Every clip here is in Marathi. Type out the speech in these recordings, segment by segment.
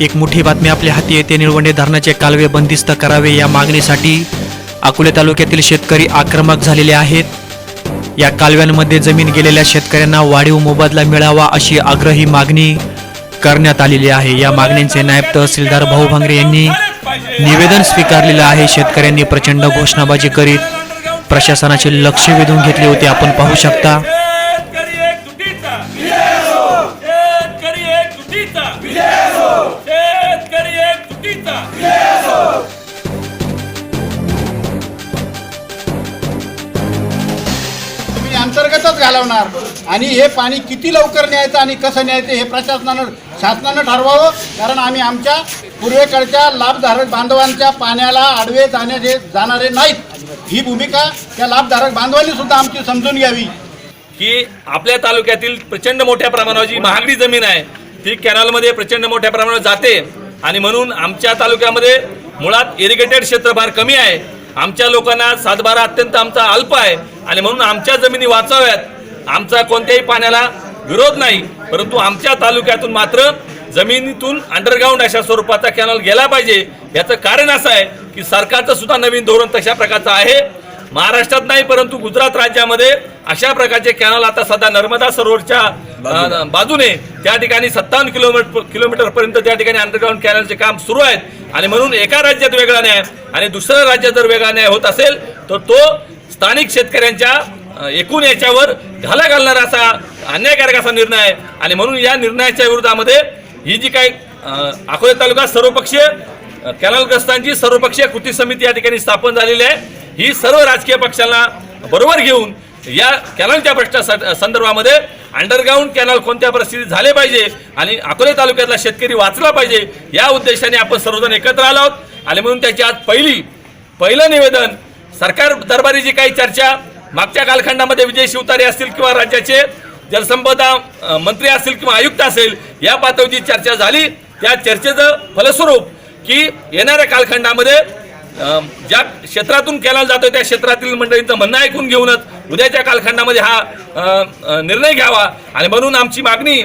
एक मोठी बातमी आपल्या हाती येते. निळवंडे धरणाचे कालवे बंदिस्त करावे या मागणीसाठी अकोले तालुक्यातील शेतकरी आक्रमक झालेले आहेत. या कालव्यांमध्ये जमीन गेलेल्या शेतकऱ्यांना वाढीव मोबदला मिळावा अशी आग्रही मागणी करण्यात आलेली आहे. या मागण्यांचे नायब तहसीलदार भाऊ भांगरे यांनी निवेदन स्वीकारलेलं आहे. शेतकऱ्यांनी प्रचंड घोषणाबाजी करीत प्रशासनाचे लक्ष वेधून घेतले होते. आपण पाहू शकता अंतर्गतच घालवणार. आणि हे पाणी किती लवकर न्यायचं आणि कसं न्यायचं हे प्रशासनानं शासनानं ठरवावं. कारण आम्ही आमच्या पूर्वेकडच्या लाभधारक बांधवांच्या पाण्याला आडवे जाण्याचे जाणारे नाहीत. ही भूमिका त्या लाभधारक बांधवांनी सुद्धा आमची समजून घ्यावी. की आपल्या तालुक्यातील प्रचंड मोठ्या प्रमाणावर जी महागडी जमीन आहे ती कॅनलमध्ये प्रचंड मोठ्या प्रमाणावर जाते. आणि म्हणून आमच्या तालुक्यामध्ये मुळात इरिगेटेड क्षेत्र फार कमी आहे. आमच्या लोकांना सातबारा अत्यंत आमचा अल्प आहे. आणि म्हणून आमच्या जमिनी वाचाव्यात. आमचा कोणत्याही पाण्याला विरोध नाही. परंतु आमच्या तालुक्यातून मात्र जमिनीतून अंडरग्राऊंड अशा स्वरूपाचा कॅनल गेला पाहिजे. याचं कारण असं आहे की सरकारचं सुद्धा नवीन धोरण तशा प्रकारचं आहे. महाराष्ट्रात नाही परंतु गुजरात राज्यामध्ये अशा प्रकारचे कॅनल आता सध्या नर्मदा सरोवरच्या बाजूने. त्या ठिकाणी सत्तावन्न किलोमीटर किलोमीटर पर्यंत त्या ठिकाणी अंडरग्राऊंड कॅनलचे काम सुरू आहेत. आणि म्हणून एका राज्यात वेगळा न्याय आणि दुसऱ्या राज्यात जर वेगळा न्याय होत असेल तर तो स्थानिक शेतकऱ्यांच्या एकूण याच्यावर घाला घालणारा असा अन्यायकारक असा निर्णय आहे. आणि म्हणून या निर्णयाच्या विरोधामध्ये ही जी काही अकोले तालुका सर्वपक्षीय कॅनलग्रस्तांची सर्वपक्षीय कृती समिती या ठिकाणी स्थापन झालेली आहे. ही सर्व राजकीय पक्षांना बरोबर घेऊन या कॅनलच्या प्रश्ना संदर्भामध्ये अंडरग्राऊंड कॅनल कोणत्या परिस्थितीत झाले पाहिजे आणि अकोले तालुक्यातला शेतकरी वाचला पाहिजे या उद्देशाने आपण सर्वजण एकत्र आलो आहोत. आणि म्हणून त्याची आज पहिली पहिलं निवेदन सरकार दरबारी जी काही चर्चा मागच्या कालखंडामध्ये विजय शिवतारे असतील किंवा राज्याचे जलसंपदा मंत्री असतील किंवा आयुक्त असेल या पातळीची चर्चा झाली. त्या चर्चेचं फलस्वरूप की येणाऱ्या कालखंडामध्ये ज्या क्षेत्रातून केला जातोय त्या क्षेत्रातील मंडळींचं म्हणणं ऐकून घेऊनच उद्याच्या कालखंडामध्ये हा निर्णय घ्यावा. आणि म्हणून आमची मागणी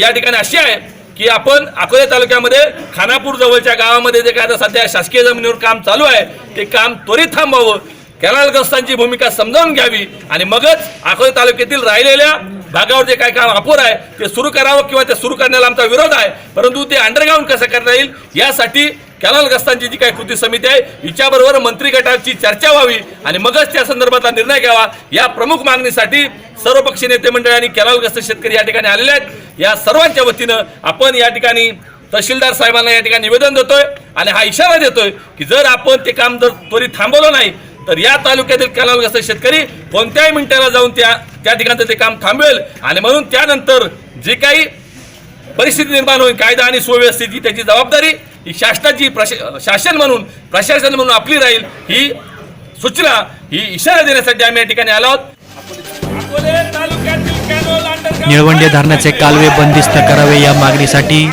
या ठिकाणी अशी आहे की आपण अकोले तालुक्यामध्ये खानापूर जवळच्या गावामध्ये जे काय आता सध्या शासकीय जमिनीवर काम चालू आहे ते काम त्वरित थांबवावं. कॅनलग्रस्तांची भूमिका समजावून घ्यावी. आणि मगच अकोले तालुक्यातील राहिलेल्या भागावर जे काय काम अपुर आहे ते सुरू करावं किंवा ते सुरू करण्याला आमचा विरोध आहे. परंतु ते अंडरग्राऊंड कसं करता येईल यासाठी कॅनलग्रस्तांची जी काही कृती समिती आहे हिच्याबरोबर मंत्री गटाची चर्चा व्हावी आणि मगच त्या संदर्भातला निर्णय घ्यावा या प्रमुख मागणीसाठी सर्वपक्षीय नेते मंडळ आणि कॅनलग्रस्त शेतकरी या ठिकाणी आलेले आहेत. या सर्वांच्या वतीनं आपण या ठिकाणी तहसीलदार साहेबांना या ठिकाणी निवेदन देतोय आणि हा इशारा देतोय की जर आपण ते काम जर त्वरित थांबवलं नाही तर या तालुक्यातील कॅनलग्रस्त शेतकरी कोणत्याही मिनिटाला जाऊन त्या त्या ठिकाणचं ते काम थांबवेल. आणि म्हणून त्यानंतर जे काही परिस्थिती निर्माण होईल कायदा आणि सुव्यवस्थेची त्याची जबाबदारी ही शासनाची प्रश शासन म्हणून प्रशासन म्हणून आपली राहील ही सूचना ही इशारा देण्यासाठी आम्ही या ठिकाणी आलो आहोत. निळवंडे धरणाचे कालवे बंदिस्त करावे या मागणीसाठी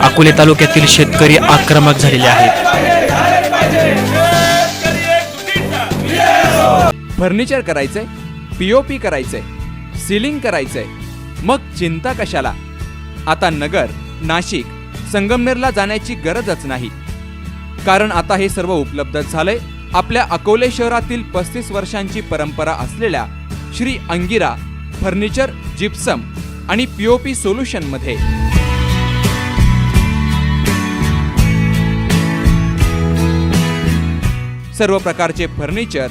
अकोले तालुक्यातील शेतकरी आक्रमक झालेले आहेत. फर्निचर करायचंय पीओपी करायचंय सिलिंग करायचंय मग चिंता कशाला? आता नगर नाशिक संगमनेरला जाण्याची गरजच नाही. कारण आता हे सर्व उपलब्ध झालंय. आपल्या अकोले शहरातील पस्तीस वर्षांची परंपरा असलेल्या श्री अंगिरा फर्निचर जिप्सम आणि पीओपी सोल्युशनमध्ये. सर्व प्रकारचे furniture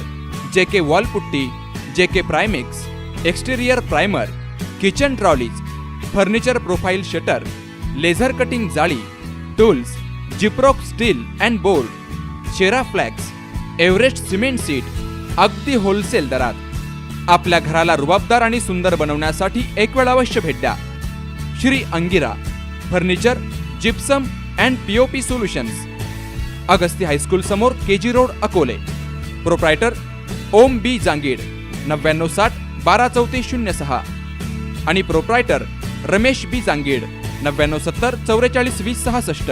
J K wall putty J K primix exterior primer kitchen trolleys furniture profile shutter laser cutting जाळी tools Gyproc steel and board Shera flax Everest cement sheet अगदी होलसेल दरात. आपल्या घराला रुबाबदार आणि सुंदर बनवण्यासाठी एक वेळ अवश्य भेट द्या. Shri Angira furniture gypsum and POP solutions. Agasti high school समोर KG road Akole. Proprietor Om B Jangid नव्याण्णव साठ बारा चौतीस शून्य सहा. आणि प्रोप्रायटर रमेश बी जांगीड. नव्याण्णव सत्तर चौवेचाळीस वीस सहासष्ट.